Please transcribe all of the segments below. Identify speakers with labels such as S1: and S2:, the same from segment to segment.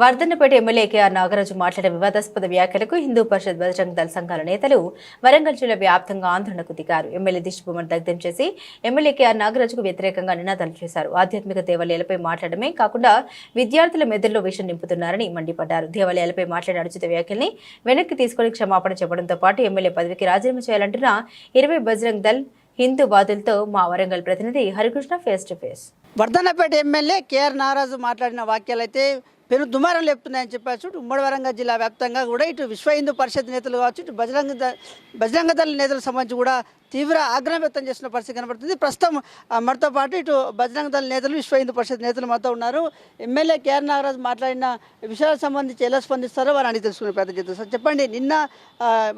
S1: Wardhannapet MLA KR Nagaraju మాట్లాడిన వివాదాస్పద వ్యాఖ్యలకు హిందూ పరిషత్ బజరంగ దళ సంఘాల నేతలు వరంగల్ జిల్లా వ్యాప్తంగా ఆందోళనకు దిగారు. ఎమ్మెల్యే దిష్టిబొమ్మను దగ్ధం చేసి ఎమ్మెల్యే కేఆర్ నాగరాజుకు వ్యతిరేకంగా నినాదాలు చేశారు. ఆధ్యాత్మిక దేవాలయాలపై మాట్లాడమే కాకుండా విద్యార్థుల మెదడులో విషం నింపుతున్నారని మండిపడ్డారు. దేవాలయాలపై మాట్లాడిన అనుచిత వ్యాఖ్యల్ని వెనక్కి తీసుకుని క్షమాపణ చెప్పడంతో పాటు ఎమ్మెల్యే పదవికి రాజీనామా చేయాలంటున్న ఇరవై బజరంగ్ దళ్ హిందూ బాధలతో మా వరంగల్ ప్రతినిధి Harikrishna face to face.
S2: Vardhannapet MLA K R Naraju మాట్లాడిన వ్యాఖ్యలైతే పెను దుమారం లేపుతున్నాయని చెప్పేసి ఇటు ఉమ్మడి వరంగల్ జిల్లా వ్యాప్తంగా కూడా ఇటు విశ్వ హిందూ పరిషత్ నేతలు కావచ్చు ఇటు బజరంగ ద- బజరంగ దళ నేతలకు సంబంధించి కూడా తీవ్ర ఆగ్రహం వ్యక్తం చేసిన పరిస్థితి కనబడుతుంది. ప్రస్తుతం మనతో పాటు ఇటు బజరంగ దళ నేతలు విశ్వ హిందూ పరిషత్ నేతలు మనతో ఉన్నారు. ఎమ్మెల్యే కేఆర్ నాగరాజు మాట్లాడిన విషయాలకు సంబంధించి ఎలా స్పందిస్తారో వారు అడిగి తెలుసుకునే ప్రయత్నం చేస్తారు సార్ చెప్పండి నిన్న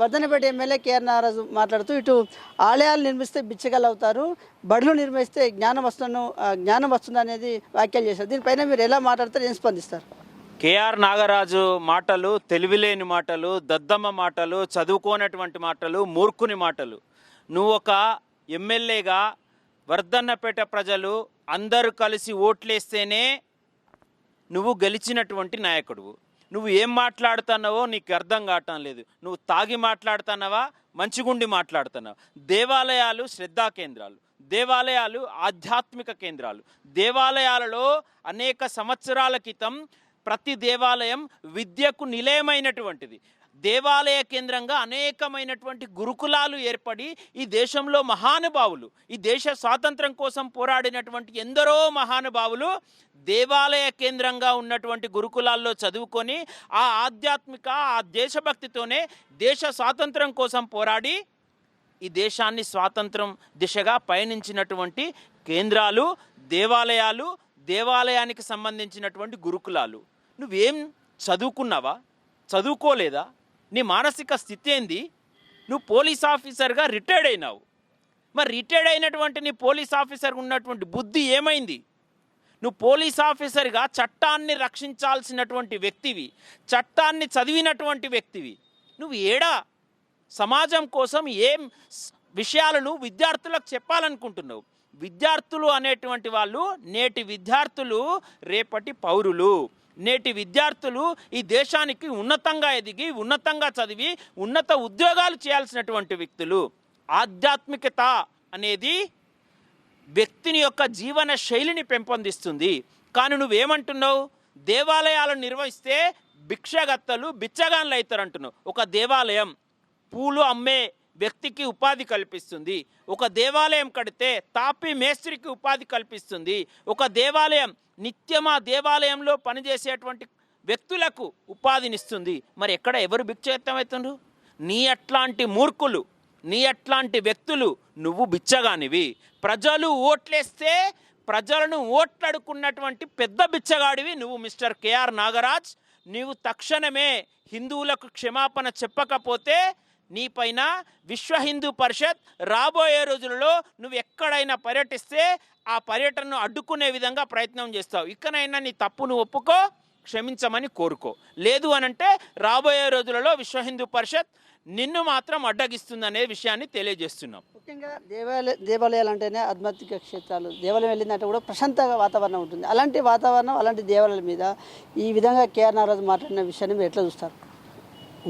S2: వర్ధనపేట ఎమ్మెల్యే కేఆర్ నాగరాజు మాట్లాడుతూ ఇటు ఆలయాలు నిర్మిస్తే బిచ్చగలు అవుతారు బడులు నిర్మిస్తే జ్ఞానం వస్తున్న జ్ఞానం వస్తుంది అనేది వ్యాఖ్యలు చేశారు. దీనిపైన మీరు ఎలా మాట్లాడతారు ఏం స్పందిస్తారు?
S3: కేఆర్ నాగరాజు మాటలు తెలివిలేని మాటలు దద్దమ్మ మాటలు చదువుకోనటువంటి మాటలు మూర్ఖుని మాటలు. నువ్వు ఒక ఎమ్మెల్యేగా వర్ధన్నపేట ప్రజలు అందరూ కలిసి ఓట్లేస్తేనే నువ్వు గెలిచినటువంటి నాయకుడువు. నువ్వు ఏం మాట్లాడుతున్నావో నీకు అర్థం కావటం లేదు. నువ్వు తాగి మాట్లాడుతున్నావా మంచిగుండి మాట్లాడుతున్నావా? దేవాలయాలు శ్రద్ధా కేంద్రాలు. దేవాలయాలు ఆధ్యాత్మిక కేంద్రాలు. దేవాలయాలలో అనేక సంవత్సరాల క్రితం ప్రతి దేవాలయం విద్యకు నిలయమైనటువంటిది. దేవాలయ కేంద్రంగా అనేకమైనటువంటి గురుకులాలు ఏర్పడి ఈ దేశంలో మహానుభావులు ఈ దేశ స్వాతంత్రం కోసం పోరాడినటువంటి ఎందరో మహానుభావులు దేవాలయ కేంద్రంగా ఉన్నటువంటి గురుకులాల్లో చదువుకొని ఆ ఆధ్యాత్మిక ఆ దేశభక్తితోనే దేశ స్వాతంత్రం కోసం పోరాడి ఈ దేశాన్ని స్వాతంత్రం దిశగా పయనించినటువంటి కేంద్రాలు దేవాలయాలు దేవాలయానికి సంబంధించినటువంటి గురుకులాలు. నువ్వేం చదువుకున్నావా? చదువుకోలేదా? నీ మానసిక స్థితి ఏంది? నువ్వు పోలీస్ ఆఫీసర్గా రిటైర్డ్ అయినావు. మరి రిటైర్డ్ అయినటువంటి నీ పోలీస్ ఆఫీసర్ ఉన్నటువంటి బుద్ధి ఏమైంది? నువ్వు పోలీస్ ఆఫీసర్గా చట్టాన్ని రక్షించాల్సినటువంటి వ్యక్తివి చట్టాన్ని చదివినటువంటి వ్యక్తివి. నువ్వు ఏడా? సమాజం కోసం ఏం విషయాలను విద్యార్థులకు చెప్పాలనుకుంటున్నావు? విద్యార్థులు అనేటువంటి వాళ్ళు నేటి విద్యార్థులు రేపటి పౌరులు. నేటి విద్యార్థులు ఈ దేశానికి ఉన్నతంగా ఎదిగి ఉన్నతంగా చదివి ఉన్నత ఉద్యోగాలు చేయాల్సినటువంటి వ్యక్తులు. ఆధ్యాత్మికత అనేది వ్యక్తిని యొక్క జీవన శైలిని పెంపొందిస్తుంది. కానీ నువ్వేమంటున్నావు? దేవాలయాలను నిర్వహిస్తే భిక్షగత్తలు బిచ్చగాన్లు అవుతారు అంటున్నావు ఒక దేవాలయం పూలు అమ్మే వ్యక్తికి ఉపాధి కల్పిస్తుంది. ఒక దేవాలయం కడితే తాపి మేస్త్రికి ఉపాధి కల్పిస్తుంది. ఒక దేవాలయం నిత్యం ఆ దేవాలయంలో పనిచేసేటువంటి వ్యక్తులకు ఉపాధినిస్తుంది. మరి ఎక్కడ ఎవరు భిక్షయత్తమవుతుండ్రు నీ అట్లాంటి మూర్ఖులు నీ అట్లాంటి వ్యక్తులు నువ్వు బిచ్చగానివి ప్రజలు ఓట్లేస్తే ప్రజలను ఓట్లాడుకున్నటువంటి పెద్ద బిచ్చగాడివి నువ్వు మిస్టర్ కేఆర్ నాగరాజ్. నీవు తక్షణమే హిందువులకు క్షమాపణ చెప్పకపోతే నీపైన విశ్వ హిందూ పరిషత్ రాబోయే రోజులలో నువ్వు ఎక్కడైనా పర్యటిస్తే ఆ పర్యటనను అడ్డుకునే విధంగా ప్రయత్నం చేస్తావు. ఇకనైనా నీ తప్పును ఒప్పుకో క్షమించమని కోరుకో. లేదు అనంటే రాబోయే రోజులలో విశ్వ హిందూ పరిషత్ నిన్ను మాత్రం అడ్డగిస్తుందనే విషయాన్ని తెలియజేస్తున్నాం.
S2: ముఖ్యంగా దేవాలయ దేవాలయాలు అంటేనే ఆధ్యాత్మిక క్షేత్రాలు. దేవాలయం వెళ్ళిందంటే కూడా ప్రశాంత వాతావరణం ఉంటుంది. అలాంటి వాతావరణం అలాంటి దేవాలయాల మీద ఈ విధంగా కేఆర్ నారాజు మాట్లాడిన విషయాన్ని మీరు ఎట్లా చూస్తారు?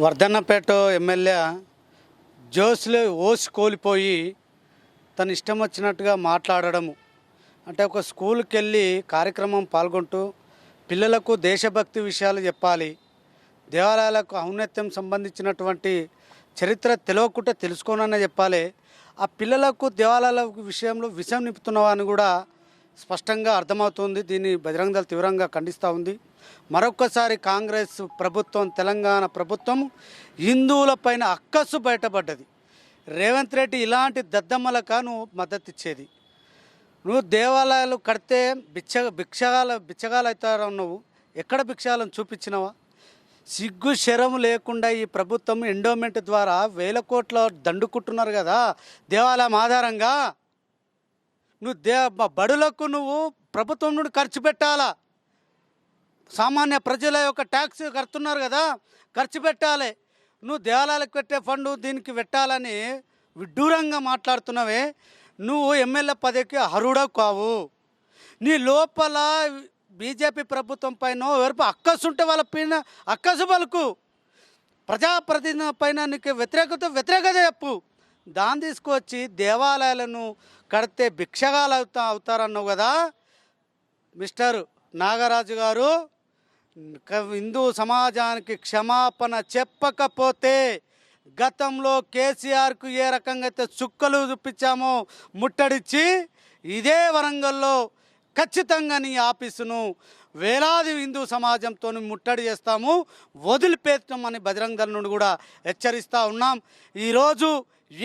S4: వర్ధన్నపేట ఎమ్మెల్యే జోస్లో ఓసి కోల్పోయి తను ఇష్టం వచ్చినట్టుగా మాట్లాడడము. అంటే ఒక స్కూల్కి వెళ్ళి కార్యక్రమం పాల్గొంటూ పిల్లలకు దేశభక్తి విషయాలు చెప్పాలి. దేవాలయాలకు ఔన్నత్యం సంబంధించినటువంటి చరిత్ర తెలియకుండా తెలుసుకోనన్నా చెప్పాలి. ఆ పిల్లలకు దేవాలయాల విషయంలో విషం నింపుతున్నావా అని కూడా స్పష్టంగా అర్థమవుతుంది. దీన్ని బజరంగ దళ తీవ్రంగా ఖండిస్తూ ఉంది. మరొక్కసారి కాంగ్రెస్ ప్రభుత్వం తెలంగాణ ప్రభుత్వం హిందువులపైన అక్కస్సు బయటపడ్డది. రేవంత్ రెడ్డి ఇలాంటి దద్దమ్మలక నువ్వు మద్దతు ఇచ్చేది నువ్వు దేవాలయాలు కడితే బిచ్చ భిక్షగాల బిచ్చగాలు అవుతారు నువ్వు ఎక్కడ భిక్షగాలను చూపించినవా? సిగ్గు శరం లేకుండా ఈ ప్రభుత్వం ఎండోమెంట్ ద్వారా వేల కోట్ల దండుకుంటున్నారు కదా. దేవాలయం ఆధారంగా నువ్వు దే బడులకు నువ్వు ప్రభుత్వం నుండి ఖర్చు పెట్టాలా? సామాన్య ప్రజల యొక్క ట్యాక్స్ కడుతున్నారు కదా ఖర్చు పెట్టాలి. నువ్వు దేవాలయాలకు పెట్టే ఫండ్ దీనికి పెట్టాలని విడ్డూరంగా మాట్లాడుతున్నావే. నువ్వు ఎమ్మెల్యే పదవికి అర్హుడవు కావు. నీ లోపల బీజేపీ ప్రభుత్వం పైన ఎవరిపై అక్కసు ఉంటే వాళ్ళ పైన అక్కసు పలుకు. ప్రజాప్రతినిధుల పైన నీకు వ్యతిరేకత వ్యతిరేకత చెప్పు. దాన్ని తీసుకొచ్చి దేవాలయాలను కడితే భిక్షగాలు అవుతా అవుతారన్నావు కదా? మిస్టర్ నాగరాజు గారు హిందూ సమాజానికి క్షమాపణ చెప్పకపోతే గతంలో కేసీఆర్కు ఏ రకంగా అయితే చుక్కలు చూపించామో ముట్టడిచ్చి ఇదే వరంగల్లో ఖచ్చితంగా నీ ఆఫీసును వేలాది హిందూ సమాజంతో ముట్టడి చేస్తాము వదిలిపెట్టమని బజరంగ దళ నుండి కూడా హెచ్చరిస్తూ ఉన్నాం. ఈరోజు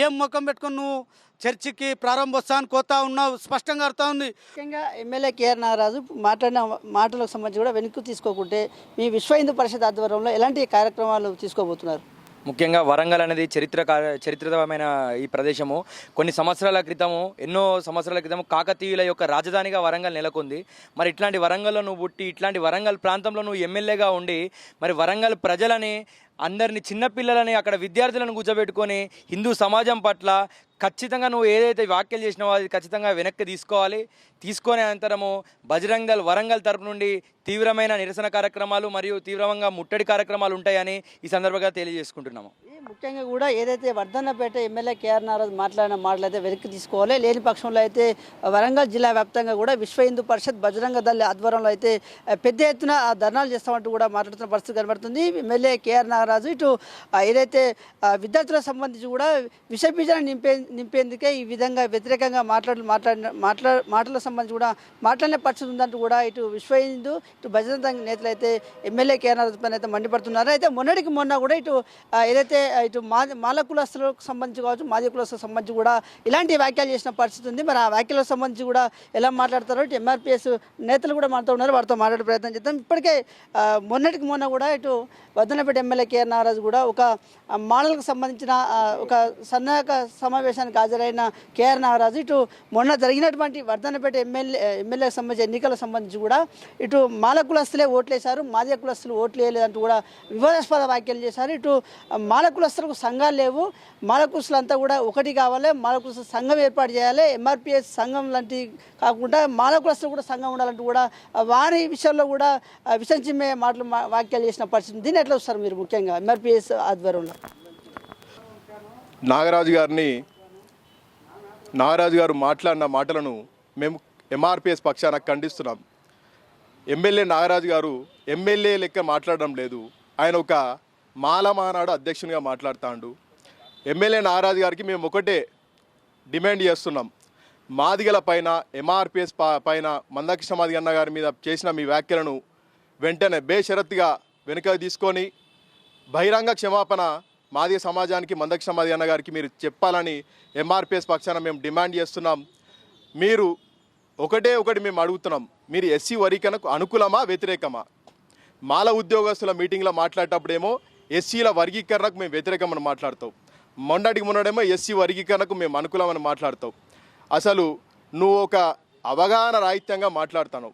S4: ఏం ముఖం పెట్టుకుని నువ్వు చర్చికి ప్రారంభోత్సవానికి పోతా ఉన్నావు. స్పష్టంగా అర్థం ఉంది.
S2: ముఖ్యంగా ఎమ్మెల్యే కేఆర్ నాగరాజు మాట్లాడిన మాటలకు సంబంధించి కూడా వెనక్కి తీసుకోకుంటే మీ విశ్వ హిందూ పరిషత్ ఆధ్వర్యంలో ఎలాంటి కార్యక్రమాలు తీసుకోబోతున్నారు?
S5: ముఖ్యంగా వరంగల్ అనేది చరిత్ర చరిత్రమైన ఈ ప్రదేశము. కొన్ని సంవత్సరాల క్రితము ఎన్నో సంవత్సరాల క్రితం కాకతీయుల యొక్క రాజధానిగా వరంగల్ నెలకొంది. మరి ఇట్లాంటి వరంగల్లో నువ్వు పుట్టి ఇట్లాంటి వరంగల్ ప్రాంతంలో నువ్వు ఎమ్మెల్యేగా ఉండి మరి వరంగల్ ప్రజలని అందరిని చిన్నపిల్లలని అక్కడ విద్యార్థులను కూర్చోబెట్టుకొని హిందూ సమాజం పట్ల ఖచ్చితంగా నువ్వు ఏదైతే వ్యాఖ్యలు చేసినావో అది ఖచ్చితంగా వెనక్కి తీసుకోవాలి. తీసుకునే అనంతరము బజరంగల్ వరంగల్ తరపు నుండి తీవ్రమైన నిరసన కార్యక్రమాలు మరియు తీవ్రంగా ముట్టడి కార్యక్రమాలు ఉంటాయని ఈ సందర్భంగా తెలియజేసుకుంటున్నాము.
S2: ముఖ్యంగా కూడా ఏదైతే వర్ధన్నపేట ఎమ్మెల్యే కేఆర్ నారాజ్ మాట్లాడిన మాటలు అయితే వెనక్కి తీసుకోవాలి. లేని పక్షంలో అయితే వరంగల్ జిల్లా వ్యాప్తంగా కూడా విశ్వ హిందూ పరిషత్ బజరంగ దళ ఆధ్వర్యంలో అయితే పెద్ద ఎత్తున ఆ ధర్నాలు చేస్తామంటూ కూడా మాట్లాడుతున్న పరిస్థితి కనబడుతుంది. ఎమ్మెల్యే కేఆర్ నాగరాజు ఇటు ఏదైతే విద్యార్థులకు సంబంధించి కూడా విష నింపే నింపేందుకే ఈ విధంగా వ్యతిరేకంగా మాట్లాడు మాట్లాడిన మాట్లా మాటలకు సంబంధించి కూడా మాట్లాడిన పరిస్థితి ఉందంటూ కూడా ఇటు విశ్వ హిందూ ఇటు బజరంగ నేతలు అయితే ఎమ్మెల్యే కేఆర్ నాగరాజు పైన అయితే మండిపడుతున్నారు. అయితే మొన్నటికి మొన్న కూడా ఇటు ఏదైతే ఇటు మా మాల కులస్తులకు సంబంధించి కావచ్చు మాది కులస్తులకు సంబంధించి కూడా ఇలాంటి వ్యాఖ్యలు చేసిన పరిస్థితి ఉంది. మరి ఆ వ్యాఖ్యలకు సంబంధించి కూడా ఎలా మాట్లాడతారో ఇటు ఎంఆర్పిఎస్ నేతలు కూడా మనతో ఉన్నారు. వారితో మాట్లాడే ప్రయత్నం చేద్దాం. ఇప్పటికే మొన్నటికి మొన్న కూడా ఇటు వద్దనపేట ఎమ్మెల్యే కేఆర్ నాగరాజు కూడా ఒక మాలలకు సంబంధించిన ఒక సన్నాహక సమావేశానికి హాజరైన కేఆర్ నాగరాజు ఇటు మొన్న జరిగినటువంటి వర్ధనపేట ఎమ్మెల్యే ఎమ్మెల్యేకి సంబంధించి ఎన్నికలకు సంబంధించి కూడా ఇటు మాల కులస్తులే ఓట్లేశారు మాదిగ కులస్తులు ఓట్లు వేయలేదంటూ కూడా వివాదాస్పద వ్యాఖ్యలు చేశారు. ఇటు మాల కులస్తులకు సంఘాలు లేవు. మాల అంతా కూడా ఒకటి కావాలి. మాల సంఘం ఏర్పాటు చేయాలి. ఎంఆర్పిఎస్ సంఘం లాంటి కాకుండా మాలకులస్తులు కూడా సంఘం ఉండాలంటూ కూడా వారి విషయంలో కూడా విసంచిమే విషం చిమ్మే మాటలు మా- వ్యాఖ్యలు చేసిన పరిస్థితి దీన్ని ఎట్లా వస్తారు మీరు ముఖ్యంగా ఎంఆర్పిఎస్ ఆధ్వర్యంలో?
S6: నాగరాజు గారిని నాగరాజు గారు మాట్లాడిన మాటలను మేము ఎంఆర్పిఎస్ పక్షాన ఖండిస్తున్నాం. ఎమ్మెల్యే నాగరాజు గారు ఎమ్మెల్యే లెక్క మాట్లాడడం లేదు. ఆయన ఒక మాల మానాడు అధ్యక్షునిగా మాట్లాడుతాండు. ఎమ్మెల్యే నాగరాజు గారికి మేము ఒకటే డిమాండ్ చేస్తున్నాం. మాదిగల పైన ఎంఆర్పిఎస్ పైన మందకృష్ణ మాదిగ అన్న గారి మీద చేసిన మీ వ్యాఖ్యలను వెంటనే బేషరత్తుగా వెనుక తీసుకొని బహిరంగ క్షమాపణ మాదిగ సమాజానికి మందకృష్ణ మాదిగ అన్న గారికి మీరు చెప్పాలని ఎంఆర్పిఎస్ పక్షాన మేము డిమాండ్ చేస్తున్నాం. మీరు ఒకటే ఒకటి మేము అడుగుతున్నాం. మీరు ఎస్సీ వరికనకు అనుకూలమా వ్యతిరేకమా? మాల ఉద్యోగస్తుల మీటింగ్లో మాట్లాడేటప్పుడేమో ఎస్సీల వర్గీకరణకు మేము వ్యతిరేకమని మాట్లాడతాం. మొన్నటికి మొన్నడేమో ఎస్సీ వర్గీకరణకు మేము అనుకూలమని మాట్లాడతాం. అసలు నువ్వు ఒక అవగాహన రాహిత్యంగా మాట్లాడతాను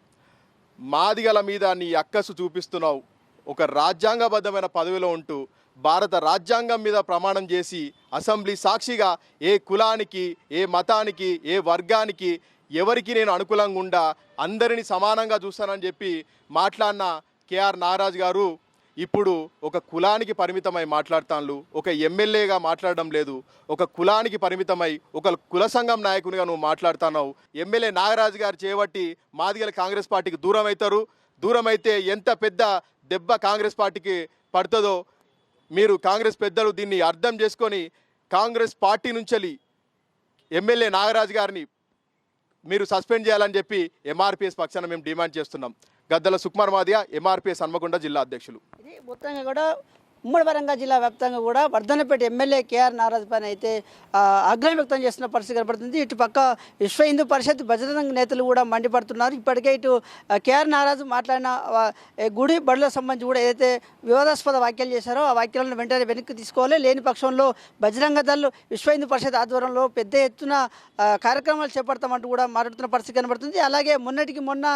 S6: మాదిగల మీద నీ అక్కసు చూపిస్తున్నావు. ఒక రాజ్యాంగబద్ధమైన పదవిలో ఉంటూ భారత రాజ్యాంగం మీద ప్రమాణం చేసి అసెంబ్లీ సాక్షిగా ఏ కులానికి ఏ మతానికి ఏ వర్గానికి ఎవరికి నేను అనుకూలంగా ఉండా అందరినీ సమానంగా చూస్తానని చెప్పి మాట్లాడిన కేఆర్ నాగరాజు గారు ఇప్పుడు ఒక కులానికి పరిమితమై మాట్లాడతాను ఒక ఎమ్మెల్యేగా మాట్లాడడం లేదు ఒక కులానికి పరిమితమై ఒక కుల సంఘం నాయకునిగా నువ్వు మాట్లాడుతున్నావు. ఎమ్మెల్యే నాగరాజు గారు చేపట్టి మాదిగల కాంగ్రెస్ పార్టీకి దూరం అవుతారు దూరం అయితే ఎంత పెద్ద దెబ్బ కాంగ్రెస్ పార్టీకి పడుతుందో మీరు కాంగ్రెస్ పెద్దలు దీన్ని అర్థం చేసుకొని కాంగ్రెస్ పార్టీ నుంచి ఎమ్మెల్యే నాగరాజు గారిని మీరు సస్పెండ్ చేయాలని చెప్పి ఎంఆర్పిఎస్ పక్షాన మేము డిమాండ్ చేస్తున్నాం. గద్దల సుకుమార్ మాదియా ఎంఆర్పిఎస్ హన్మకొండ జిల్లా అధ్యక్షులు.
S2: మొత్తంగా కూడా ఉమ్మడి వరంగల్ జిల్లా వ్యాప్తంగా కూడా వర్ధనపేట ఎమ్మెల్యే కేఆర్ నారాజ్ పైన అయితే ఆగ్రహం వ్యక్తం చేస్తున్న పరిస్థితి కనబడుతుంది. ఇటు పక్క విశ్వ హిందూ పరిషత్ బజరంగ నేతలు కూడా మండిపడుతున్నారు. ఇప్పటికే ఇటు కేఆర్ నారాజు మాట్లాడిన గుడి బడులకు సంబంధించి కూడా ఏదైతే వివాదాస్పద వ్యాఖ్యలు చేశారో ఆ వ్యాఖ్యలను వెంటనే వెనక్కి తీసుకోవాలి. లేని పక్షంలో బజరంగ దళ్ళు విశ్వ హిందూ పరిషత్ ఆధ్వర్యంలో పెద్ద ఎత్తున కార్యక్రమాలు చేపడతామంటూ కూడా మాట్లాడుతున్న పరిస్థితి కనబడుతుంది. అలాగే మొన్నటికి మొన్న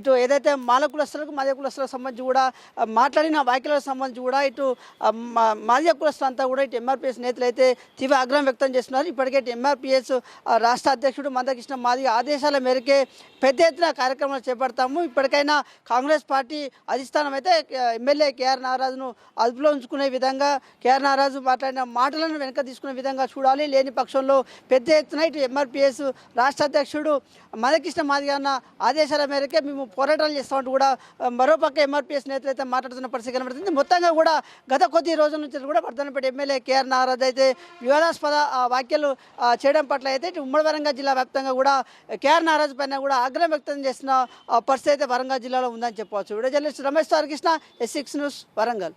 S2: ఇటు ఏదైతే మాల కులస్తులకు మాదే కులస్తులకు సంబంధించి కూడా మాట్లాడిన వ్యాఖ్యలకు సంబంధించి కూడా ఇటు మాదిగ కులస్తులు కూడా ఇటు ఎంఆర్పిఎస్ నేతలు అయితే తీవ్ర ఆగ్రహం వ్యక్తం చేస్తున్నారు. ఇప్పటికే ఇటు ఎంఆర్పిఎస్ రాష్ట్ర అధ్యక్షుడు మందకృష్ణ మాదిగ ఆదేశాల మేరకే పెద్ద ఎత్తున కార్యక్రమాలు చేపడతాము. ఇప్పటికైనా కాంగ్రెస్ పార్టీ అధిష్టానం అయితే ఎమ్మెల్యే కేఆర్ నాగరాజును అదుపులో ఉంచుకునే విధంగా కేఆర్ నాగరాజు మాట్లాడిన మాటలను వెనక తీసుకునే విధంగా చూడాలి. లేని పక్షంలో పెద్ద ఎత్తున ఇటు ఎంఆర్పిఎస్ రాష్ట్ర అధ్యక్షుడు మందకృష్ణ మాదిగ అన్న ఆదేశాల మేరకే మేము పోరాటాలు చేస్తామంటూ కూడా మరోపక్క ఎంఆర్పిఎస్ నేతలు అయితే మాట్లాడుతున్న పరిస్థితి కనబడుతుంది. మొత్తంగా కూడా గత కొద్ది రోజుల నుంచి కూడా వర్ధనపేట ఎమ్మెల్యే కేఆర్ నాగరాజ్ అయితే వివాదాస్పద వ్యాఖ్యలు చేయడం పట్ల అయితే ఉమ్మడి వరంగల్ జిల్లా వ్యాప్తంగా కూడా కేఆర్ నాగరాజ్ పైన కూడా ఆగ్రహం వ్యక్తం చేసిన పరిస్థితి అయితే వరంగల్ జిల్లాలో ఉందని చెప్పవచ్చు. Video journalist Ramesh Tarakrishna S six news Warangal.